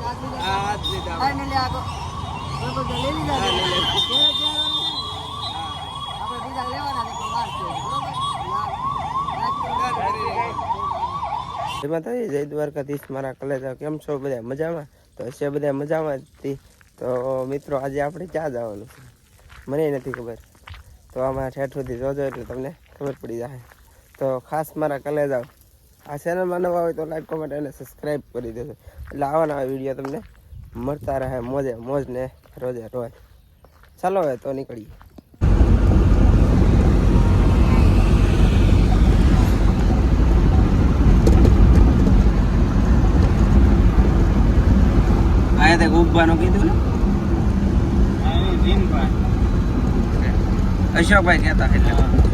લીધા લીધા હા, લીધા. છે. જ છે છે છે બરોબર લાગ- લાગ જય દ્વારકાધીશ મારા કલેજા કેમ છો બધા મજામાં તો હશે બધા મજામાં જ તો મિત્રો આજે આપણે ક્યાં જવાનું છે મને નથી ખબર તો આમાં ઠેઠ જોજો એટલે તમને ખબર પડી જાય તો ખાસ મારા કલેજાઓ આ ચેનલમાં નવા હોય તો લાઈક કોમેન્ટ અને સબસ્ક્રાઈબ કરી દેજો. એટલે આવા નવા વીડિયો તમને મળતા રહે મોજે મોજ ને રોજે રોજ. ચાલો હવે તો નીકળીએ. આયા તે ઉભવાનું કીધું ને? અશોકભાઈ કહેતા એટલે.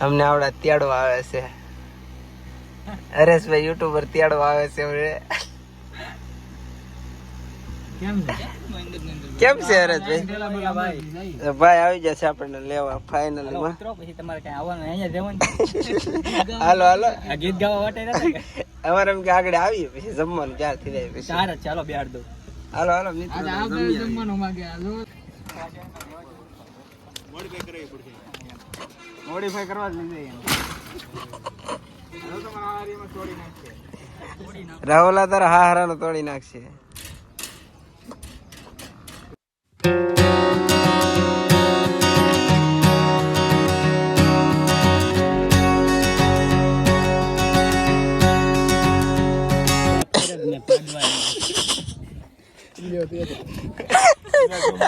અમને આવડા ત્યાડો આવે છે. હરેશભાઈ યુટ્યુબર ત્યાડો આવે છે કેમ છે હરેશભાઈ ભાઈ આવી જશે આપણને લેવા ફાઇનલી માં. પછી તમારે કઈ આવવાનું અહીંયા જવાનું. હાલો હાલો. ગીત ગાવા માટે અમારે એમ કે આગળ આવી પછી જમવાનું ચાર થઈ જાય પછી. ચાર ચાલો બેહાડ દો. હાલો હાલો મિત્રો. મોડીફાઈ કરવા જ લીધે રાહુલા તારા હા હારાનો તોડી નાખશે.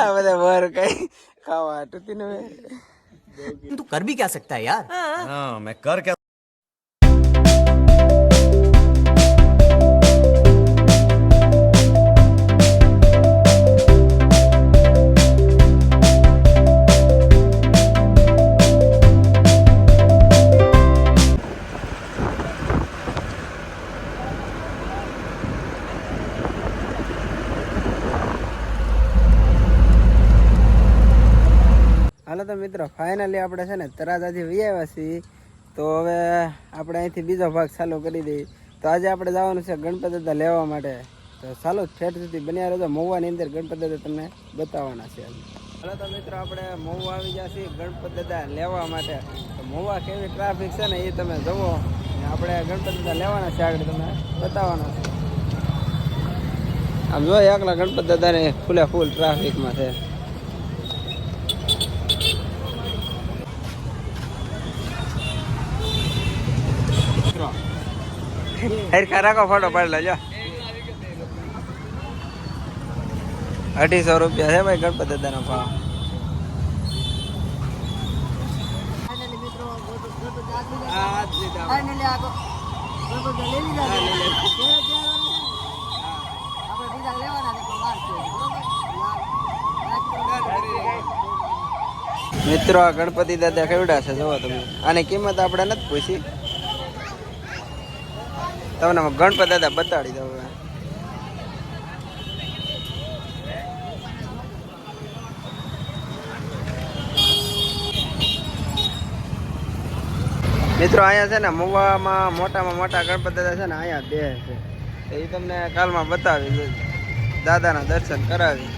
આ બધા વર કઈ ખાવા તું કર ભી ક્યા સકતા યાર? હા મેં કર ક્યા હાલો તો મિત્રો ફાઇનલી આપણે છે ને તરાજાથી વી આવ્યા છીએ. તો હવે આપણે અહીંથી બીજો ભાગ ચાલુ કરી દઈએ. તો આજે આપણે જવાનું છે ગણપતિ દાદા લેવા માટે. તો ચાલો ઠેઠ સુધી બન્યા રહેજો. મહુવાની અંદર ગણપતિ દાદા તમને બતાવવાના છે. હાલો તો મિત્રો, આપણે મહુવા આવી ગયા છીએ ગણપતિ દાદા લેવા માટે. તો મહુવા કેવી ટ્રાફિક છે ને એ તમે જુઓ. આપણે ગણપતિ દાદા લેવાના છે આગળ તમને બતાવવાના છે. આમ જો એકલા ગણપતિ દાદાને ફૂલે ફૂલ ટ્રાફિકમાં છે. હરખા રાખો ફોટો પાડી લેજો. અઢીસો રૂપિયા છે ભાઈ ગણપતિ દાદાના ભાવ. મિત્રો આ ગણપતિ દાદા કેવડા છે જોવો તમે. આની કિંમત આપણે નથી પૂછી. તમને ગણપત દાદા બતાડી દઉં. મિત્રો અહીંયા છે ને મુવામાં મોટામાં મોટા ગણપત દાદા છે ને અહીંયા બે છે. એ તમને કાલમાં બતાવી દાદાના દર્શન કરાવી